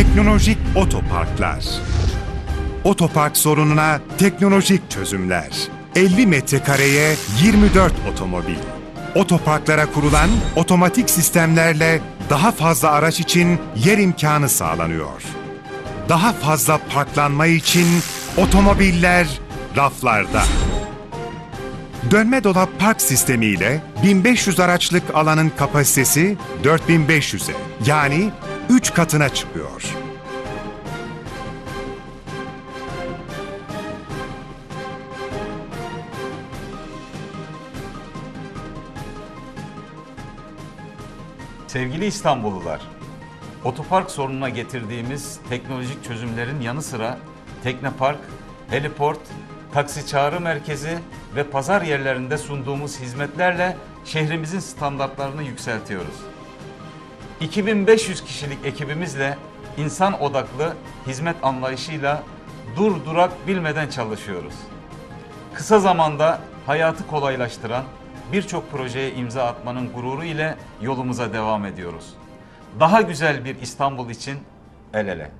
Teknolojik otoparklar. Otopark sorununa teknolojik çözümler. 50 metrekareye 24 otomobil. Otoparklara kurulan otomatik sistemlerle daha fazla araç için yer imkanı sağlanıyor. Daha fazla parklanma için otomobiller raflarda. Dönme dolap park sistemiyle 1500 araçlık alanın kapasitesi 4500'e yani 3 katına çıkıyor. Sevgili İstanbullular, otopark sorununa getirdiğimiz teknolojik çözümlerin yanı sıra teknopark, heliport, taksi çağrı merkezi ve pazar yerlerinde sunduğumuz hizmetlerle şehrimizin standartlarını yükseltiyoruz. 2500 kişilik ekibimizle insan odaklı hizmet anlayışıyla dur durak bilmeden çalışıyoruz. Kısa zamanda hayatı kolaylaştıran birçok projeye imza atmanın gururu ile yolumuza devam ediyoruz. Daha güzel bir İstanbul için el ele.